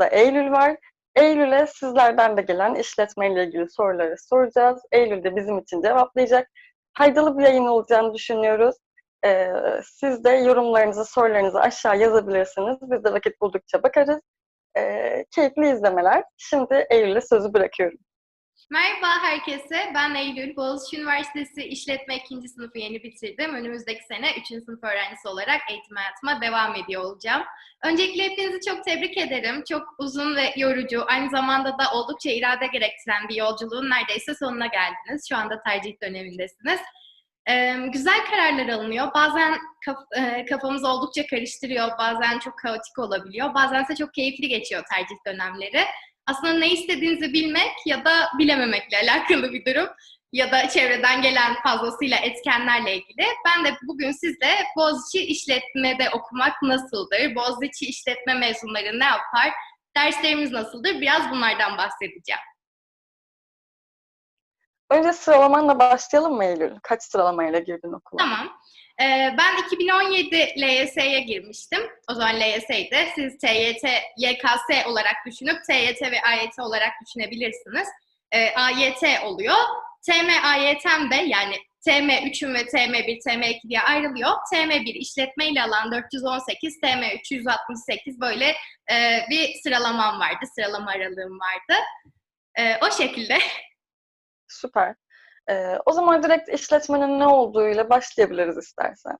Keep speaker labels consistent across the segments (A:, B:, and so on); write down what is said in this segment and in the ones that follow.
A: yanımızda Eylül var. Eylül'e sizlerden de gelen işletmeyle ilgili soruları soracağız. Eylül de bizim için cevaplayacak. Faydalı bir yayın olacağını düşünüyoruz. Ee, siz de yorumlarınızı, sorularınızı aşağı yazabilirsiniz. Biz de vakit buldukça bakarız. Ee, keyifli izlemeler. Şimdi Eylül'e sözü bırakıyorum.
B: Merhaba herkese. Ben Eylül. Boğaziçi Üniversitesi İşletme 2. sınıfı yeni bitirdim. Önümüzdeki sene 3. sınıf öğrencisi olarak eğitim hayatıma devam ediyor olacağım. Öncelikle hepinizi çok tebrik ederim. Çok uzun ve yorucu, aynı zamanda da oldukça irade gerektiren bir yolculuğun neredeyse sonuna geldiniz. Şu anda tercih dönemindesiniz. Ee, güzel kararlar alınıyor. Bazen kaf, e, kafamız oldukça karıştırıyor, bazen çok kaotik olabiliyor, bazense çok keyifli geçiyor tercih dönemleri aslında ne istediğinizi bilmek ya da bilememekle alakalı bir durum ya da çevreden gelen fazlasıyla etkenlerle ilgili. Ben de bugün sizle Boğaziçi işletmede okumak nasıldır? Boğaziçi işletme mezunları ne yapar? Derslerimiz nasıldır? Biraz bunlardan bahsedeceğim.
A: Önce sıralamanla başlayalım mı Eylül? Kaç sıralamayla girdin okula?
B: Tamam. Ee, ben 2017 LYS'ye girmiştim. O zaman LYS'ydi. Siz TYT, YKS olarak düşünüp TYT ve AYT olarak düşünebilirsiniz. Ee, AYT oluyor. TM AYT'm de yani TM3'ün ve TM1, TM2 diye ayrılıyor. TM1 işletme ile alan 418, TM3 168 böyle e, bir sıralamam vardı. Sıralama aralığım vardı. E, o şekilde.
A: Süper. Ee, o zaman direkt işletmenin ne olduğuyla başlayabiliriz istersen.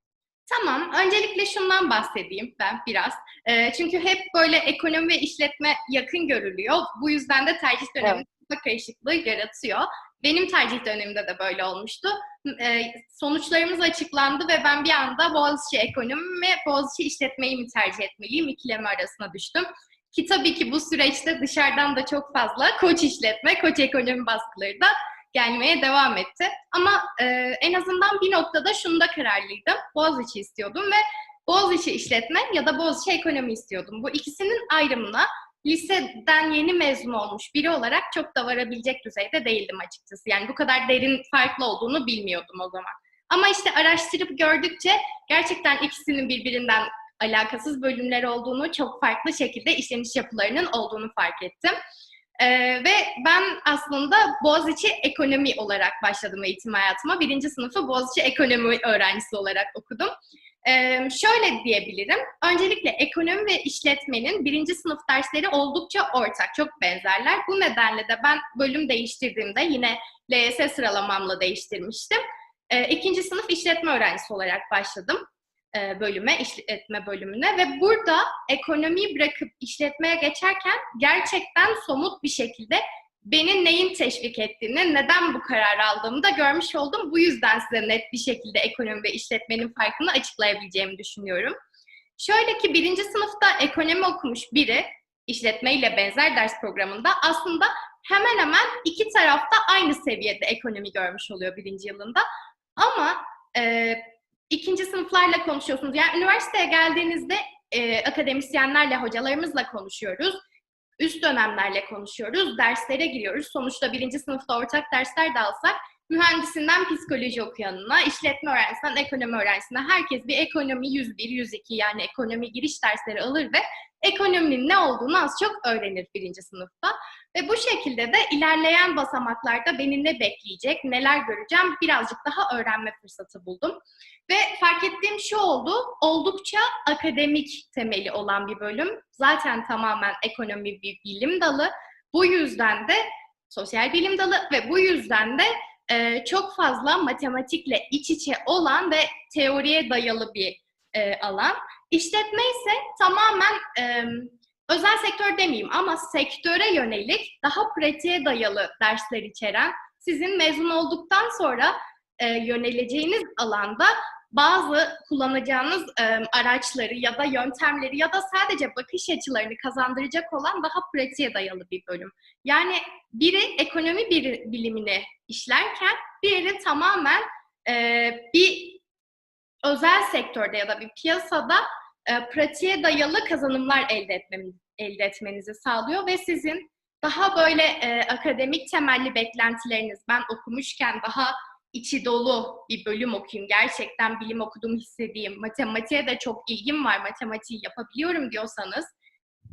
B: Tamam. Öncelikle şundan bahsedeyim ben biraz. E, çünkü hep böyle ekonomi ve işletme yakın görülüyor. Bu yüzden de tercih döneminde evet. karışıklığı yaratıyor. Benim tercih dönemimde de böyle olmuştu. E, sonuçlarımız açıklandı ve ben bir anda Boğaziçi ekonomi ve Boğaziçi işletmeyi mi tercih etmeliyim ikilemi arasına düştüm. Ki tabii ki bu süreçte dışarıdan da çok fazla koç işletme, koç ekonomi baskıları da gelmeye devam etti. Ama e, en azından bir noktada şunu da kararlıydım. Boğaziçi istiyordum ve Boğaziçi işletme ya da Boğaziçi ekonomi istiyordum. Bu ikisinin ayrımına liseden yeni mezun olmuş biri olarak çok da varabilecek düzeyde değildim açıkçası. Yani bu kadar derin farklı olduğunu bilmiyordum o zaman. Ama işte araştırıp gördükçe gerçekten ikisinin birbirinden alakasız bölümler olduğunu, çok farklı şekilde işleniş yapılarının olduğunu fark ettim. Ee, ve ben aslında Boğaziçi Ekonomi olarak başladım eğitim hayatıma. Birinci sınıfı Boğaziçi Ekonomi öğrencisi olarak okudum. Ee, şöyle diyebilirim. Öncelikle ekonomi ve işletmenin birinci sınıf dersleri oldukça ortak, çok benzerler. Bu nedenle de ben bölüm değiştirdiğimde yine LYS sıralamamla değiştirmiştim. Ee, ikinci sınıf işletme öğrencisi olarak başladım bölüme, işletme bölümüne ve burada ekonomiyi bırakıp işletmeye geçerken gerçekten somut bir şekilde beni neyin teşvik ettiğini, neden bu kararı aldığımı da görmüş oldum. Bu yüzden size net bir şekilde ekonomi ve işletmenin farkını açıklayabileceğimi düşünüyorum. Şöyle ki birinci sınıfta ekonomi okumuş biri, işletmeyle benzer ders programında aslında hemen hemen iki tarafta aynı seviyede ekonomi görmüş oluyor birinci yılında. Ama e, ikinci sınıflarla konuşuyorsunuz. Yani üniversiteye geldiğinizde e, akademisyenlerle, hocalarımızla konuşuyoruz. Üst dönemlerle konuşuyoruz, derslere giriyoruz. Sonuçta birinci sınıfta ortak dersler de alsak mühendisinden psikoloji okuyanına, işletme öğrencisinden ekonomi öğrencisine herkes bir ekonomi 101, 102 yani ekonomi giriş dersleri alır ve ekonominin ne olduğunu az çok öğrenir birinci sınıfta. Ve bu şekilde de ilerleyen basamaklarda beni ne bekleyecek, neler göreceğim birazcık daha öğrenme fırsatı buldum. Ve fark ettiğim şu oldu, oldukça akademik temeli olan bir bölüm. Zaten tamamen ekonomi bir bilim dalı. Bu yüzden de sosyal bilim dalı ve bu yüzden de e, çok fazla matematikle iç içe olan ve teoriye dayalı bir e, alan. İşletme ise tamamen e, özel sektör demeyeyim ama sektöre yönelik daha pratiğe dayalı dersler içeren, sizin mezun olduktan sonra e, yöneleceğiniz alanda bazı kullanacağınız e, araçları ya da yöntemleri ya da sadece bakış açılarını kazandıracak olan daha pratiğe dayalı bir bölüm. Yani biri ekonomi bir bilimini işlerken diğeri tamamen e, bir özel sektörde ya da bir piyasada e, pratiğe dayalı kazanımlar elde, etmemiz, elde etmenizi sağlıyor ve sizin daha böyle e, akademik temelli beklentileriniz, ben okumuşken daha içi dolu bir bölüm okuyayım, gerçekten bilim okuduğumu hissedeyim, matematiğe de çok ilgim var, matematiği yapabiliyorum diyorsanız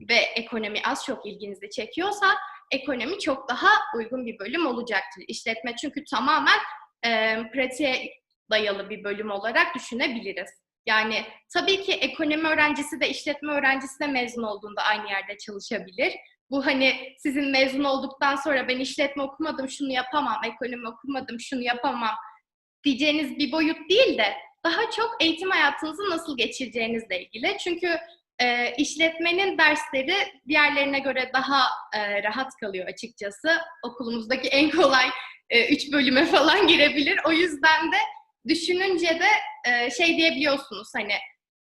B: ve ekonomi az çok ilginizi çekiyorsa ekonomi çok daha uygun bir bölüm olacaktır. İşletme çünkü tamamen e, pratiğe dayalı bir bölüm olarak düşünebiliriz. Yani tabii ki ekonomi öğrencisi de işletme öğrencisi de mezun olduğunda aynı yerde çalışabilir. Bu hani sizin mezun olduktan sonra ben işletme okumadım şunu yapamam, ekonomi okumadım şunu yapamam diyeceğiniz bir boyut değil de daha çok eğitim hayatınızı nasıl geçireceğinizle ilgili. Çünkü e, işletmenin dersleri diğerlerine göre daha e, rahat kalıyor açıkçası. Okulumuzdaki en kolay e, üç bölüme falan girebilir. O yüzden de düşününce de e, şey diyebiliyorsunuz hani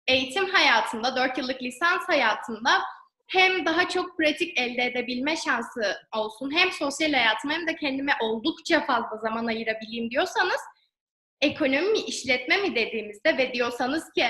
B: eğitim hayatında, dört yıllık lisans hayatında hem daha çok pratik elde edebilme şansı olsun, hem sosyal hayatım hem de kendime oldukça fazla zaman ayırabileyim diyorsanız ekonomi mi, işletme mi dediğimizde ve diyorsanız ki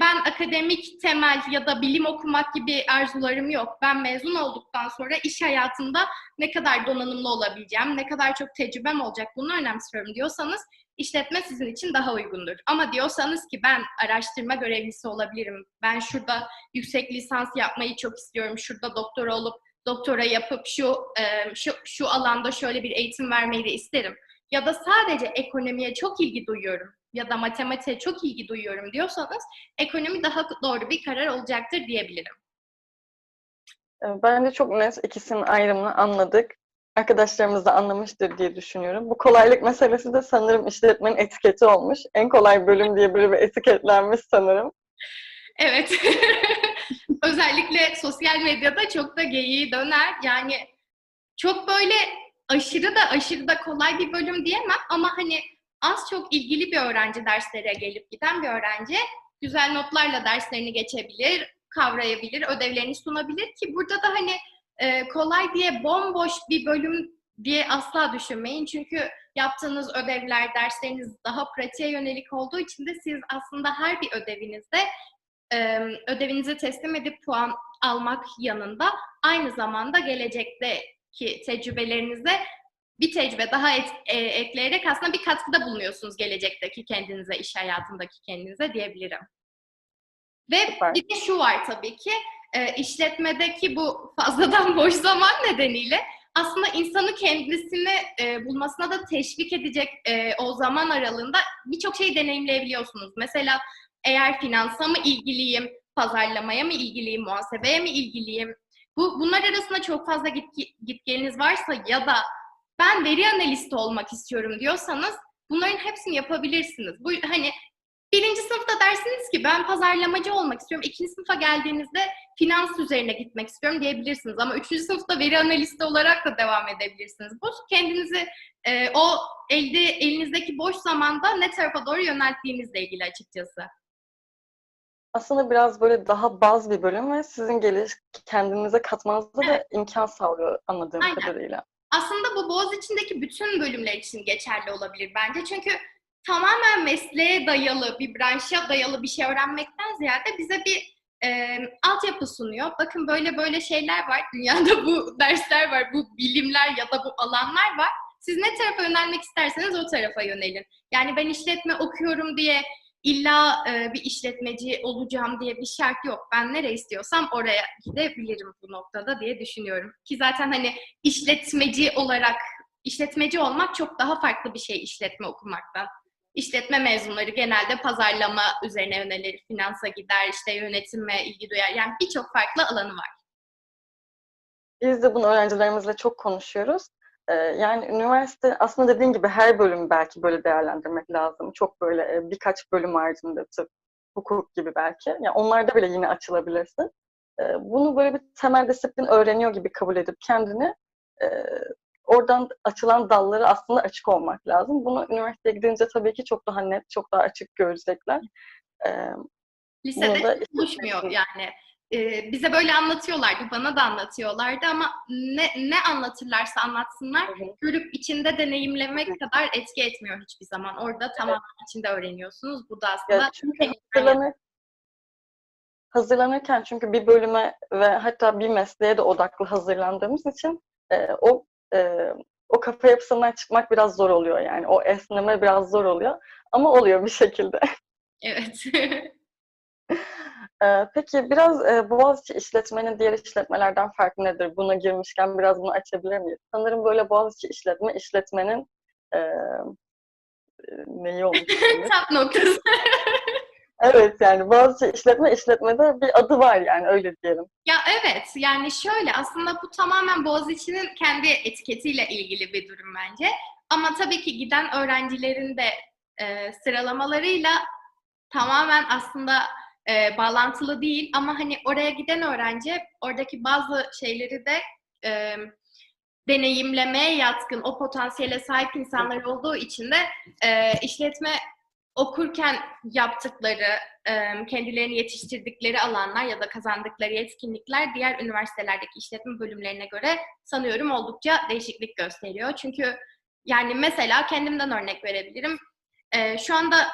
B: ben akademik temel ya da bilim okumak gibi arzularım yok. Ben mezun olduktan sonra iş hayatında ne kadar donanımlı olabileceğim, ne kadar çok tecrübem olacak bunu önemsiyorum diyorsanız işletme sizin için daha uygundur. Ama diyorsanız ki ben araştırma görevlisi olabilirim, ben şurada yüksek lisans yapmayı çok istiyorum, şurada doktora olup doktora yapıp şu e, şu şu alanda şöyle bir eğitim vermeyi de isterim. Ya da sadece ekonomiye çok ilgi duyuyorum ya da matematiğe çok ilgi duyuyorum diyorsanız ekonomi daha doğru bir karar olacaktır diyebilirim.
A: Bence çok net ikisinin ayrımını anladık. Arkadaşlarımız da anlamıştır diye düşünüyorum. Bu kolaylık meselesi de sanırım işletmenin etiketi olmuş. En kolay bölüm diye böyle bir etiketlenmiş sanırım.
B: Evet. Özellikle sosyal medyada çok da geyiği döner. Yani çok böyle aşırı da aşırı da kolay bir bölüm diyemem ama hani az çok ilgili bir öğrenci derslere gelip giden bir öğrenci güzel notlarla derslerini geçebilir, kavrayabilir, ödevlerini sunabilir ki burada da hani e, kolay diye bomboş bir bölüm diye asla düşünmeyin. Çünkü yaptığınız ödevler, dersleriniz daha pratiğe yönelik olduğu için de siz aslında her bir ödevinizde e, ödevinizi teslim edip puan almak yanında aynı zamanda gelecekteki tecrübelerinize bir tecrübe daha et, e, ekleyerek aslında bir katkıda bulunuyorsunuz gelecekteki kendinize, iş hayatındaki kendinize diyebilirim. Ve
A: Süper.
B: bir de şu var tabii ki, e, işletmedeki bu fazladan boş zaman nedeniyle aslında insanı kendisini e, bulmasına da teşvik edecek e, o zaman aralığında birçok şeyi deneyimleyebiliyorsunuz. Mesela eğer finansa mı ilgiliyim, pazarlamaya mı ilgiliyim, muhasebeye mi ilgiliyim? Bu bunlar arasında çok fazla git, git geliniz varsa ya da ben veri analisti olmak istiyorum diyorsanız bunların hepsini yapabilirsiniz. Bu hani birinci sınıfta dersiniz ki ben pazarlamacı olmak istiyorum. İkinci sınıfa geldiğinizde finans üzerine gitmek istiyorum diyebilirsiniz. Ama üçüncü sınıfta veri analisti olarak da devam edebilirsiniz. Bu kendinizi e, o elde elinizdeki boş zamanda ne tarafa doğru yönelttiğinizle ilgili açıkçası.
A: Aslında biraz böyle daha baz bir bölüm ve sizin geliş kendinize katmanıza da imkan sağlıyor anladığım
B: Aynen.
A: kadarıyla.
B: Aslında bu Boğaziçi'ndeki bütün bölümler için geçerli olabilir bence. Çünkü tamamen mesleğe dayalı, bir branşa dayalı bir şey öğrenmekten ziyade bize bir e, altyapı sunuyor. Bakın böyle böyle şeyler var. Dünyada bu dersler var, bu bilimler ya da bu alanlar var. Siz ne tarafa yönelmek isterseniz o tarafa yönelin. Yani ben işletme okuyorum diye illa e, bir işletmeci olacağım diye bir şart yok. Ben nereye istiyorsam oraya gidebilirim bu noktada diye düşünüyorum. Ki zaten hani işletmeci olarak, işletmeci olmak çok daha farklı bir şey işletme okumaktan. İşletme mezunları genelde pazarlama üzerine yönelir, finansa gider, işte yönetime ilgi duyar. Yani birçok farklı alanı var.
A: Biz de bunu öğrencilerimizle çok konuşuyoruz. Ee, yani üniversite aslında dediğin gibi her bölümü belki böyle değerlendirmek lazım. Çok böyle e, birkaç bölüm haricinde tıp, hukuk gibi belki. Yani onlarda bile yine açılabilirsin. Ee, bunu böyle bir temel disiplin öğreniyor gibi kabul edip kendini e, oradan açılan dalları aslında açık olmak lazım. Bunu üniversiteye gidince tabii ki çok daha net, çok daha açık görecekler. Ee,
B: Lisede
A: da
B: buluşmuyor yani. Ee, bize böyle anlatıyorlardı, bana da anlatıyorlardı ama ne, ne anlatırlarsa anlatsınlar, görüp içinde deneyimlemek kadar etki etmiyor hiçbir zaman. Orada tamamen içinde öğreniyorsunuz. Bu da aslında
A: Ya çünkü hazırlanır, hazırlanırken çünkü bir bölüme ve hatta bir mesleğe de odaklı hazırlandığımız için e, o e, o kafa yapısından çıkmak biraz zor oluyor yani. O esneme biraz zor oluyor. Ama oluyor bir şekilde.
B: Evet.
A: Ee, peki biraz e, Boğaziçi işletmenin diğer işletmelerden farkı nedir? Buna girmişken biraz bunu açabilir miyiz? Sanırım böyle Boğaziçi işletme, işletmenin e, e, neyi olmuş?
B: Tap noktası.
A: Evet yani Boğaziçi işletme, işletmede bir adı var yani öyle diyelim.
B: Ya evet yani şöyle aslında bu tamamen Boğaziçi'nin kendi etiketiyle ilgili bir durum bence. Ama tabii ki giden öğrencilerin de e, sıralamalarıyla tamamen aslında e, bağlantılı değil ama hani oraya giden öğrenci oradaki bazı şeyleri de e, deneyimlemeye yatkın, o potansiyele sahip insanlar olduğu için de e, işletme okurken yaptıkları, kendilerini yetiştirdikleri alanlar ya da kazandıkları yetkinlikler diğer üniversitelerdeki işletme bölümlerine göre sanıyorum oldukça değişiklik gösteriyor. Çünkü yani mesela kendimden örnek verebilirim. Şu anda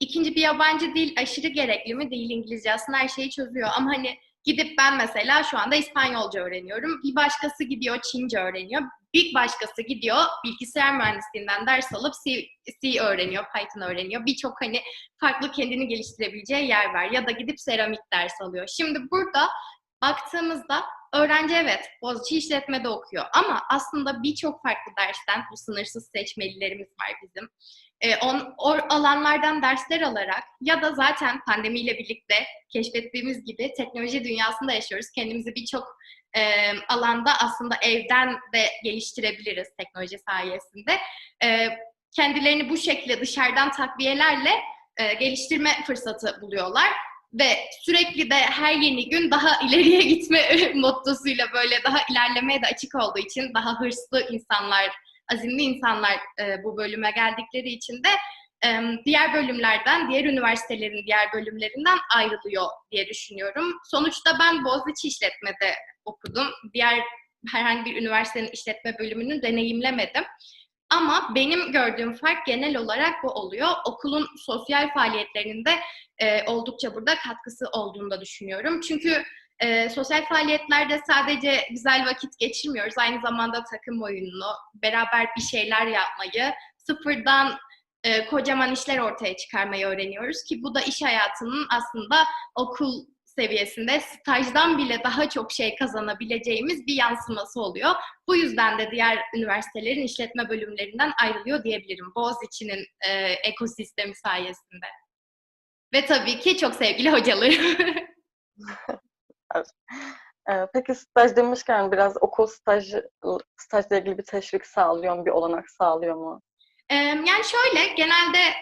B: ikinci bir yabancı dil aşırı gerekli mi? Değil İngilizce aslında her şeyi çözüyor ama hani gidip ben mesela şu anda İspanyolca öğreniyorum. Bir başkası gidiyor Çince öğreniyor. Bir başkası gidiyor bilgisayar mühendisliğinden ders alıp C, C öğreniyor, Python öğreniyor. Birçok hani farklı kendini geliştirebileceği yer var. Ya da gidip seramik ders alıyor. Şimdi burada baktığımızda öğrenci evet Boğaziçi işletmede okuyor ama aslında birçok farklı dersten bu sınırsız seçmelilerimiz var bizim. E, on, o alanlardan dersler alarak ya da zaten pandemiyle birlikte keşfettiğimiz gibi teknoloji dünyasında yaşıyoruz. Kendimizi birçok e, alanda aslında evden de geliştirebiliriz teknoloji sayesinde. E, kendilerini bu şekilde dışarıdan takviyelerle e, geliştirme fırsatı buluyorlar ve sürekli de her yeni gün daha ileriye gitme mottosuyla böyle daha ilerlemeye de açık olduğu için daha hırslı insanlar, azimli insanlar e, bu bölüme geldikleri için de diğer bölümlerden, diğer üniversitelerin diğer bölümlerinden ayrılıyor diye düşünüyorum. Sonuçta ben Boğaziçi işletmede okudum. Diğer herhangi bir üniversitenin işletme bölümünü deneyimlemedim. Ama benim gördüğüm fark genel olarak bu oluyor. Okulun sosyal faaliyetlerinde e, oldukça burada katkısı olduğunu da düşünüyorum. Çünkü e, sosyal faaliyetlerde sadece güzel vakit geçirmiyoruz. Aynı zamanda takım oyununu, beraber bir şeyler yapmayı, sıfırdan e, kocaman işler ortaya çıkarmayı öğreniyoruz ki bu da iş hayatının aslında okul seviyesinde stajdan bile daha çok şey kazanabileceğimiz bir yansıması oluyor. Bu yüzden de diğer üniversitelerin işletme bölümlerinden ayrılıyor diyebilirim. Boğaziçi'nin e, ekosistemi sayesinde. Ve tabii ki çok sevgili hocalarım.
A: Ee, peki staj demişken biraz okul stajı, stajla ilgili bir teşvik sağlıyor mu, bir olanak sağlıyor mu?
B: Yani şöyle, genelde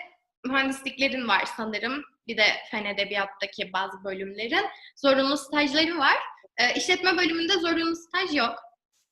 B: mühendisliklerin var sanırım. Bir de fen edebiyattaki bazı bölümlerin zorunlu stajları var. Ee, işletme bölümünde zorunlu staj yok.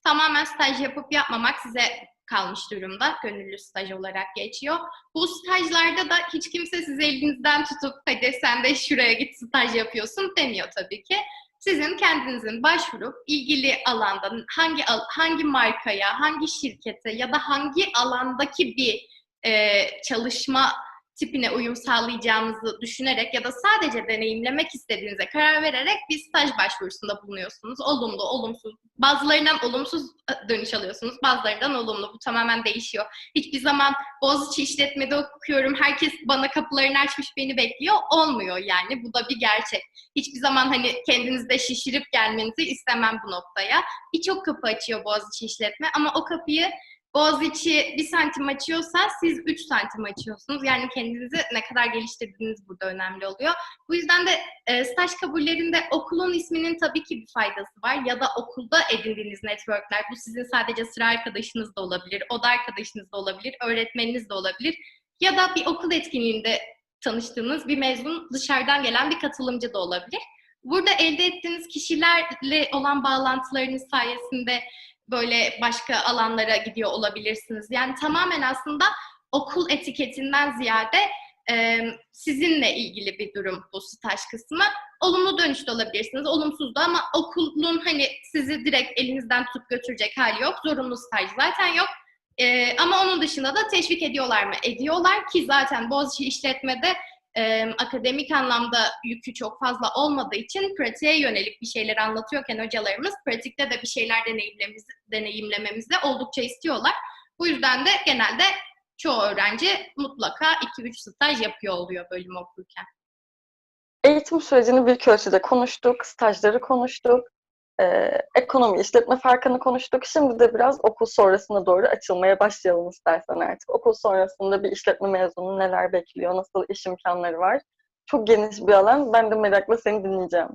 B: Tamamen staj yapıp yapmamak size kalmış durumda. Gönüllü staj olarak geçiyor. Bu stajlarda da hiç kimse sizi elinizden tutup hadi sen de şuraya git staj yapıyorsun demiyor tabii ki. Sizin kendinizin başvurup ilgili alanda hangi hangi markaya, hangi şirkete ya da hangi alandaki bir e, çalışma tipine uyum sağlayacağınızı düşünerek ya da sadece deneyimlemek istediğinize karar vererek bir staj başvurusunda bulunuyorsunuz. Olumlu, olumsuz. Bazılarından olumsuz dönüş alıyorsunuz, bazılarından olumlu. Bu tamamen değişiyor. Hiçbir zaman Boğaziçi işletmede okuyorum, herkes bana kapılarını açmış beni bekliyor. Olmuyor yani. Bu da bir gerçek. Hiçbir zaman hani kendinizde şişirip gelmenizi istemem bu noktaya. Birçok kapı açıyor Boğaziçi işletme ama o kapıyı Boğaziçi bir santim açıyorsa siz 3 santim açıyorsunuz. Yani kendinizi ne kadar geliştirdiğiniz burada önemli oluyor. Bu yüzden de e, staj kabullerinde okulun isminin tabii ki bir faydası var. Ya da okulda edindiğiniz networkler. Bu sizin sadece sıra arkadaşınız da olabilir, oda arkadaşınız da olabilir, öğretmeniniz de olabilir. Ya da bir okul etkinliğinde tanıştığınız bir mezun dışarıdan gelen bir katılımcı da olabilir. Burada elde ettiğiniz kişilerle olan bağlantılarınız sayesinde böyle başka alanlara gidiyor olabilirsiniz. Yani tamamen aslında okul etiketinden ziyade e, sizinle ilgili bir durum bu staj kısmı. Olumlu dönüşte olabilirsiniz, olumsuz da ama okulun hani sizi direkt elinizden tutup götürecek hali yok. Zorunlu staj zaten yok. E, ama onun dışında da teşvik ediyorlar mı? Ediyorlar ki zaten Boğaziçi işletmede e, akademik anlamda yükü çok fazla olmadığı için pratiğe yönelik bir şeyler anlatıyorken hocalarımız pratikte de bir şeyler deneyimlememizi, deneyimlememizi oldukça istiyorlar. Bu yüzden de genelde çoğu öğrenci mutlaka 2-3 staj yapıyor oluyor bölüm okurken.
A: eğitim sürecini büyük ölçüde konuştuk, stajları konuştuk, e, ekonomi işletme farkını konuştuk. Şimdi de biraz okul sonrasına doğru açılmaya başlayalım istersen artık. Okul sonrasında bir işletme mezunu neler bekliyor, nasıl iş imkanları var? Çok geniş bir alan. Ben de merakla seni dinleyeceğim.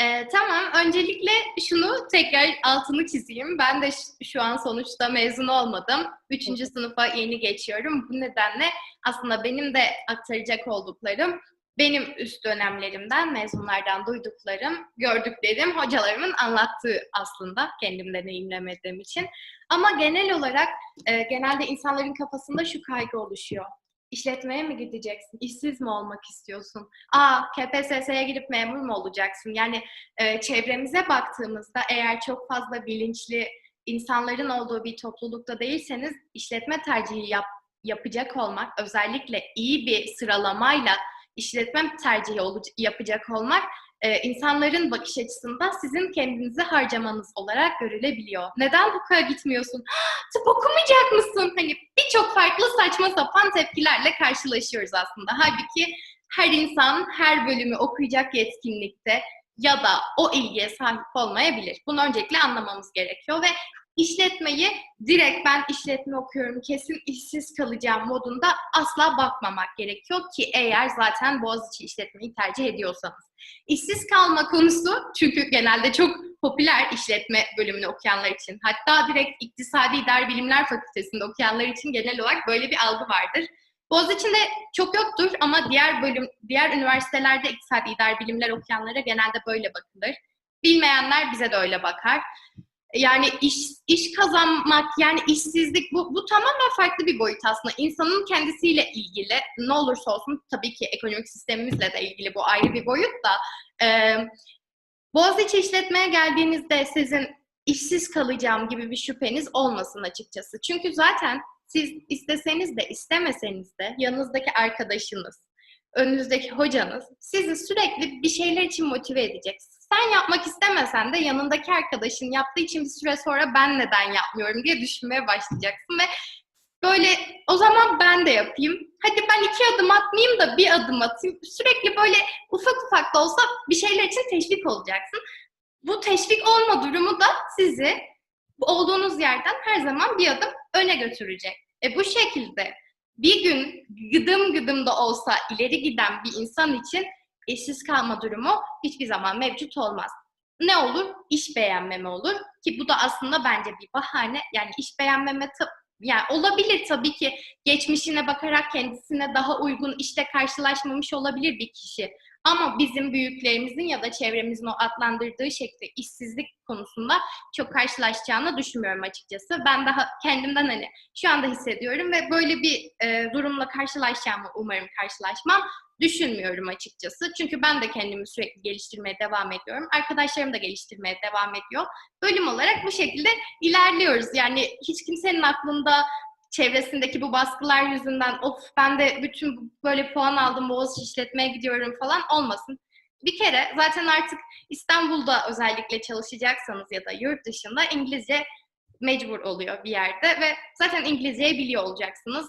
B: Ee, tamam, öncelikle şunu tekrar altını çizeyim. Ben de şu an sonuçta mezun olmadım. Üçüncü sınıfa yeni geçiyorum. Bu nedenle aslında benim de aktaracak olduklarım benim üst dönemlerimden, mezunlardan duyduklarım, gördüklerim, hocalarımın anlattığı aslında kendim deneyimlemediğim için. Ama genel olarak e, genelde insanların kafasında şu kaygı oluşuyor. İşletmeye mi gideceksin? İşsiz mi olmak istiyorsun? Aa, KPSS'ye girip memur mu olacaksın? Yani e, çevremize baktığımızda eğer çok fazla bilinçli insanların olduğu bir toplulukta değilseniz işletme tercihi yap, yapacak olmak, özellikle iyi bir sıralamayla işletme tercihi yapacak olmak e, insanların bakış açısında sizin kendinizi harcamanız olarak görülebiliyor. Neden hukuka gitmiyorsun? Tıp okumayacak mısın? Hani birçok farklı saçma sapan tepkilerle karşılaşıyoruz aslında. Halbuki her insan her bölümü okuyacak yetkinlikte ya da o ilgiye sahip olmayabilir. Bunu öncelikle anlamamız gerekiyor ve işletmeyi direkt ben işletme okuyorum kesin işsiz kalacağım modunda asla bakmamak gerekiyor ki eğer zaten Boğaziçi işletmeyi tercih ediyorsanız. İşsiz kalma konusu çünkü genelde çok popüler işletme bölümünü okuyanlar için. Hatta direkt İktisadi İdari Bilimler Fakültesinde okuyanlar için genel olarak böyle bir algı vardır. Boğaziçi'nde çok yoktur ama diğer bölüm, diğer üniversitelerde iktisadi idari bilimler okuyanlara genelde böyle bakılır. Bilmeyenler bize de öyle bakar. Yani iş, iş kazanmak, yani işsizlik bu, bu tamamen farklı bir boyut aslında. İnsanın kendisiyle ilgili, ne olursa olsun tabii ki ekonomik sistemimizle de ilgili bu ayrı bir boyut da. E, Boğaziçi işletmeye geldiğinizde sizin işsiz kalacağım gibi bir şüpheniz olmasın açıkçası. Çünkü zaten siz isteseniz de istemeseniz de yanınızdaki arkadaşınız, önünüzdeki hocanız sizi sürekli bir şeyler için motive edecek. Sen yapmak istemesen de yanındaki arkadaşın yaptığı için bir süre sonra ben neden yapmıyorum diye düşünmeye başlayacaksın ve böyle o zaman ben de yapayım. Hadi ben iki adım atmayayım da bir adım atayım. Sürekli böyle ufak ufak da olsa bir şeyler için teşvik olacaksın. Bu teşvik olma durumu da sizi olduğunuz yerden her zaman bir adım öne götürecek. E bu şekilde bir gün gıdım gıdım da olsa ileri giden bir insan için işsiz kalma durumu hiçbir zaman mevcut olmaz. Ne olur? İş beğenmeme olur ki bu da aslında bence bir bahane. Yani iş beğenmeme yani olabilir tabii ki geçmişine bakarak kendisine daha uygun işte karşılaşmamış olabilir bir kişi. Ama bizim büyüklerimizin ya da çevremizin o adlandırdığı şekilde işsizlik konusunda çok karşılaşacağını düşünmüyorum açıkçası. Ben daha kendimden hani şu anda hissediyorum ve böyle bir e, durumla karşılaşacağımı umarım karşılaşmam düşünmüyorum açıkçası. Çünkü ben de kendimi sürekli geliştirmeye devam ediyorum. Arkadaşlarım da geliştirmeye devam ediyor. Bölüm olarak bu şekilde ilerliyoruz. Yani hiç kimsenin aklında çevresindeki bu baskılar yüzünden of ben de bütün böyle puan aldım Boğaziçi işletmeye gidiyorum falan olmasın. Bir kere zaten artık İstanbul'da özellikle çalışacaksanız ya da yurt dışında İngilizce mecbur oluyor bir yerde ve zaten İngilizceyi biliyor olacaksınız.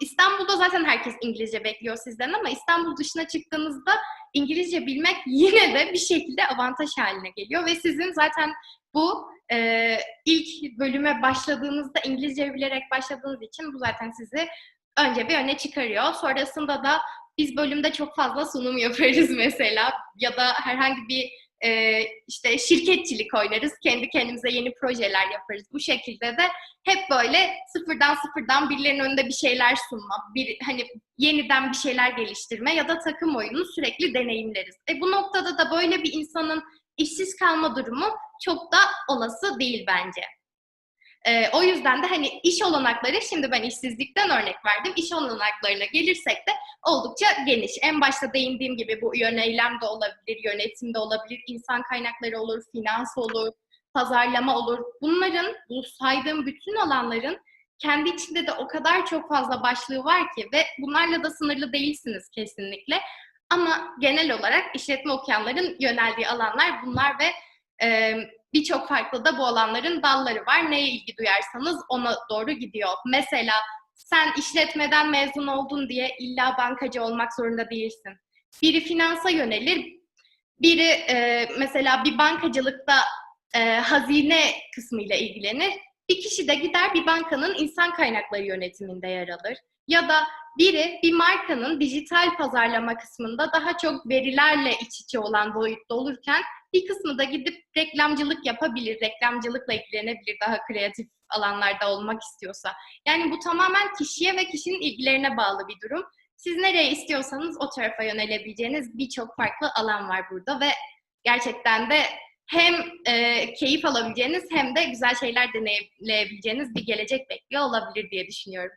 B: İstanbul'da zaten herkes İngilizce bekliyor sizden ama İstanbul dışına çıktığınızda İngilizce bilmek yine de bir şekilde avantaj haline geliyor ve sizin zaten bu e, ilk bölüme başladığınızda İngilizce bilerek başladığınız için bu zaten sizi önce bir öne çıkarıyor. Sonrasında da biz bölümde çok fazla sunum yaparız mesela ya da herhangi bir e, işte şirketçilik oynarız. Kendi kendimize yeni projeler yaparız. Bu şekilde de hep böyle sıfırdan sıfırdan birilerinin önünde bir şeyler sunma, bir hani yeniden bir şeyler geliştirme ya da takım oyunu sürekli deneyimleriz. E bu noktada da böyle bir insanın işsiz kalma durumu çok da olası değil bence. Ee, o yüzden de hani iş olanakları, şimdi ben işsizlikten örnek verdim, iş olanaklarına gelirsek de oldukça geniş. En başta değindiğim gibi bu yöneylem de olabilir, yönetim de olabilir, insan kaynakları olur, finans olur, pazarlama olur. Bunların, bu saydığım bütün alanların kendi içinde de o kadar çok fazla başlığı var ki ve bunlarla da sınırlı değilsiniz kesinlikle. Ama genel olarak işletme okuyanların yöneldiği alanlar bunlar ve e, birçok farklı da bu alanların dalları var. Neye ilgi duyarsanız ona doğru gidiyor. Mesela sen işletmeden mezun oldun diye illa bankacı olmak zorunda değilsin. Biri finansa yönelir, biri mesela bir bankacılıkta e, hazine kısmıyla ilgilenir. Bir kişi de gider bir bankanın insan kaynakları yönetiminde yer alır. Ya da biri bir markanın dijital pazarlama kısmında daha çok verilerle iç içe olan boyutta olurken bir kısmı da gidip reklamcılık yapabilir, reklamcılıkla ilgilenebilir daha kreatif alanlarda olmak istiyorsa. Yani bu tamamen kişiye ve kişinin ilgilerine bağlı bir durum. Siz nereye istiyorsanız o tarafa yönelebileceğiniz birçok farklı alan var burada ve gerçekten de hem e, keyif alabileceğiniz hem de güzel şeyler deneyimleyebileceğiniz bir gelecek bekliyor olabilir diye düşünüyorum.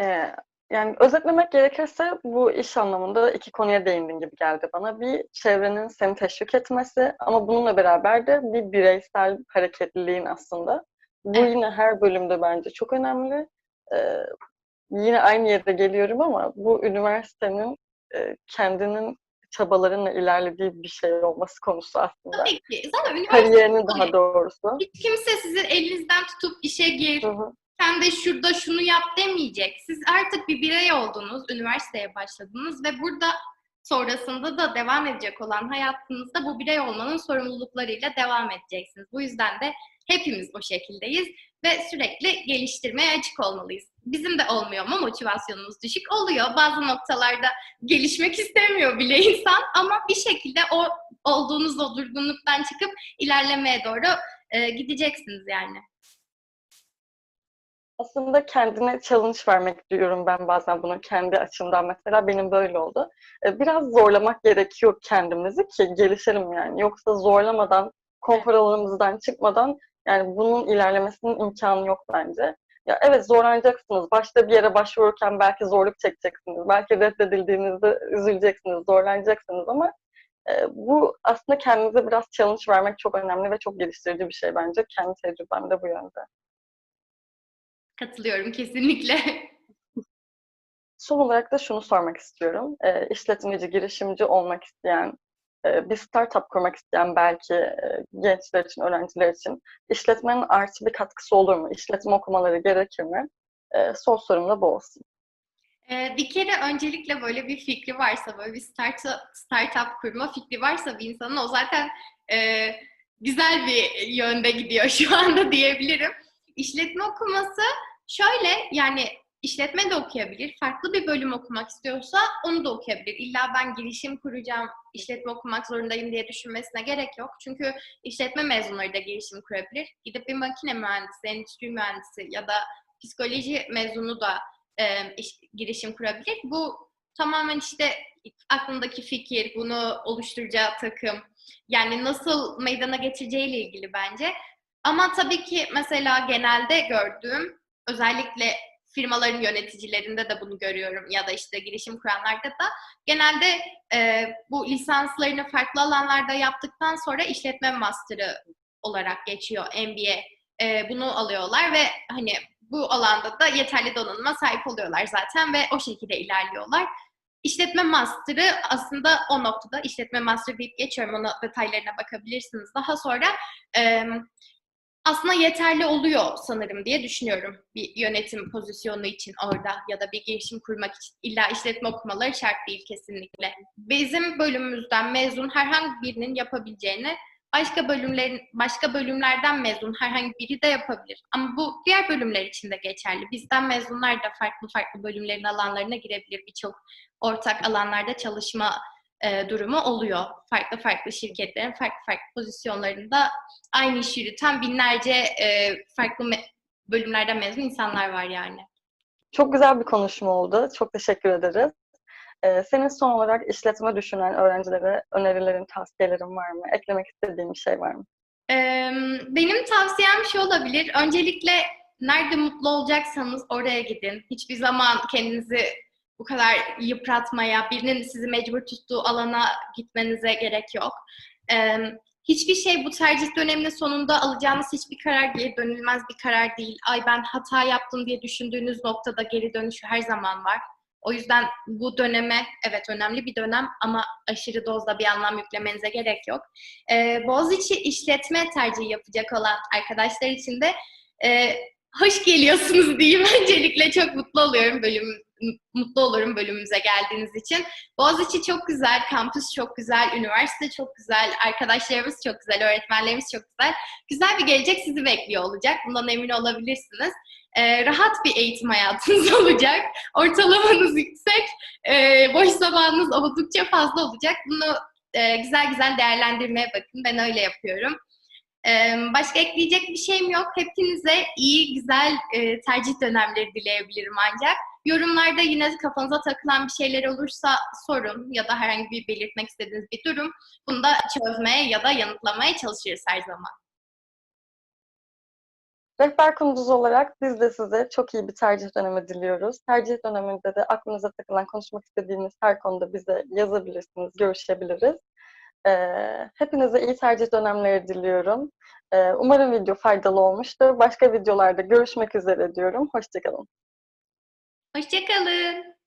A: Ee, yani özetlemek gerekirse bu iş anlamında iki konuya değindin gibi geldi bana. Bir çevrenin seni teşvik etmesi ama bununla beraber de bir bireysel hareketliliğin aslında. Bu
B: Evet.
A: yine her bölümde bence çok önemli. Ee, yine aynı yere geliyorum ama bu üniversitenin e, kendinin çabalarınla ilerlediği bir şey olması konusu aslında.
B: Tabii ki. Zaten üniversite
A: Kariyerinin daha doğrusu.
B: hiç kimse sizin elinizden tutup işe gir,
A: Hı hı.
B: Sen de şurada şunu yap demeyecek. Siz artık bir birey oldunuz, üniversiteye başladınız ve burada sonrasında da devam edecek olan hayatınızda bu birey olmanın sorumluluklarıyla devam edeceksiniz. Bu yüzden de hepimiz o şekildeyiz ve sürekli geliştirmeye açık olmalıyız. Bizim de olmuyor mu motivasyonumuz düşük? Oluyor. Bazı noktalarda gelişmek istemiyor bile insan ama bir şekilde o olduğunuz o durgunluktan çıkıp ilerlemeye doğru e, gideceksiniz yani.
A: Aslında kendine challenge vermek diyorum ben bazen bunu kendi açımdan mesela benim böyle oldu. Ee, Biraz zorlamak gerekiyor kendimizi ki gelişelim yani. Yoksa zorlamadan, konfor alanımızdan çıkmadan yani bunun ilerlemesinin imkanı yok bence. Ya evet zorlanacaksınız. Başta bir yere başvururken belki zorluk çekeceksiniz. Belki reddedildiğinizde üzüleceksiniz, zorlanacaksınız ama e, bu aslında kendinize biraz challenge vermek çok önemli ve çok geliştirici bir şey bence. Kendi tecrübem de bu yönde.
B: Katılıyorum kesinlikle.
A: Son olarak da şunu sormak istiyorum. E, işletmeci, girişimci olmak isteyen, e, bir startup kurmak isteyen belki e, gençler için, öğrenciler için işletmenin artı bir katkısı olur mu? İşletme okumaları gerekir mi? E, son sorum da bu olsun.
B: Ee, bir kere öncelikle böyle bir fikri varsa, böyle bir startup, startup kurma fikri varsa bir insanın o zaten e, güzel bir yönde gidiyor şu anda diyebilirim. İşletme okuması şöyle yani işletme de okuyabilir. Farklı bir bölüm okumak istiyorsa onu da okuyabilir. İlla ben girişim kuracağım, işletme okumak zorundayım diye düşünmesine gerek yok. Çünkü işletme mezunları da girişim kurabilir. Gidip bir makine mühendisi, endüstri mühendisi ya da psikoloji mezunu da e, iş- girişim kurabilir. Bu tamamen işte aklındaki fikir, bunu oluşturacağı takım, yani nasıl meydana getireceğiyle ilgili bence. Ama tabii ki mesela genelde gördüğüm, özellikle firmaların yöneticilerinde de bunu görüyorum ya da işte girişim kuranlarda da genelde e, bu lisanslarını farklı alanlarda yaptıktan sonra işletme master'ı olarak geçiyor MBA. E, bunu alıyorlar ve hani bu alanda da yeterli donanıma sahip oluyorlar zaten ve o şekilde ilerliyorlar. İşletme master'ı aslında o noktada işletme master deyip geçiyorum ona detaylarına bakabilirsiniz daha sonra. Ee, aslında yeterli oluyor sanırım diye düşünüyorum bir yönetim pozisyonu için orada ya da bir girişim kurmak için. İlla işletme okumaları şart değil kesinlikle. Bizim bölümümüzden mezun herhangi birinin yapabileceğini başka bölümlerin başka bölümlerden mezun herhangi biri de yapabilir. Ama bu diğer bölümler için de geçerli. Bizden mezunlar da farklı farklı bölümlerin alanlarına girebilir. Birçok ortak alanlarda çalışma e, durumu oluyor. Farklı farklı şirketlerin farklı farklı pozisyonlarında aynı işi yürüten binlerce e, farklı me- bölümlerden mezun insanlar var yani.
A: Çok güzel bir konuşma oldu. Çok teşekkür ederiz. E, senin son olarak işletme düşünen öğrencilere önerilerin, tavsiyelerin var mı? Eklemek istediğin bir şey var mı?
B: Ee, benim tavsiyem şu olabilir. Öncelikle nerede mutlu olacaksanız oraya gidin. Hiçbir zaman kendinizi bu kadar yıpratmaya, birinin sizi mecbur tuttuğu alana gitmenize gerek yok. Ee, hiçbir şey bu tercih döneminin sonunda alacağınız hiçbir karar geri dönülmez bir karar değil. Ay ben hata yaptım diye düşündüğünüz noktada geri dönüşü her zaman var. O yüzden bu döneme evet önemli bir dönem ama aşırı dozda bir anlam yüklemenize gerek yok. Ee, Boğaziçi işletme tercihi yapacak olan arkadaşlar için de e, hoş geliyorsunuz diyeyim. Öncelikle çok mutlu oluyorum bölüm mutlu olurum bölümümüze geldiğiniz için. Boğaziçi çok güzel, kampüs çok güzel, üniversite çok güzel, arkadaşlarımız çok güzel, öğretmenlerimiz çok güzel. Güzel bir gelecek sizi bekliyor olacak. Bundan emin olabilirsiniz. Ee, rahat bir eğitim hayatınız olacak. Ortalamanız yüksek. Ee, boş zamanınız oldukça fazla olacak. Bunu e, güzel güzel değerlendirmeye bakın. Ben öyle yapıyorum. Başka ekleyecek bir şeyim yok. Hepinize iyi, güzel e, tercih dönemleri dileyebilirim ancak. Yorumlarda yine kafanıza takılan bir şeyler olursa sorun ya da herhangi bir belirtmek istediğiniz bir durum. Bunu da çözmeye ya da yanıtlamaya çalışırız her zaman.
A: Rehber kunduz olarak biz de size çok iyi bir tercih dönemi diliyoruz. Tercih döneminde de aklınıza takılan, konuşmak istediğiniz her konuda bize yazabilirsiniz, görüşebiliriz. Ee, hepinize iyi tercih dönemleri diliyorum. Ee, umarım video faydalı olmuştur. Başka videolarda görüşmek üzere diyorum. Hoşçakalın.
B: Hoşçakalın.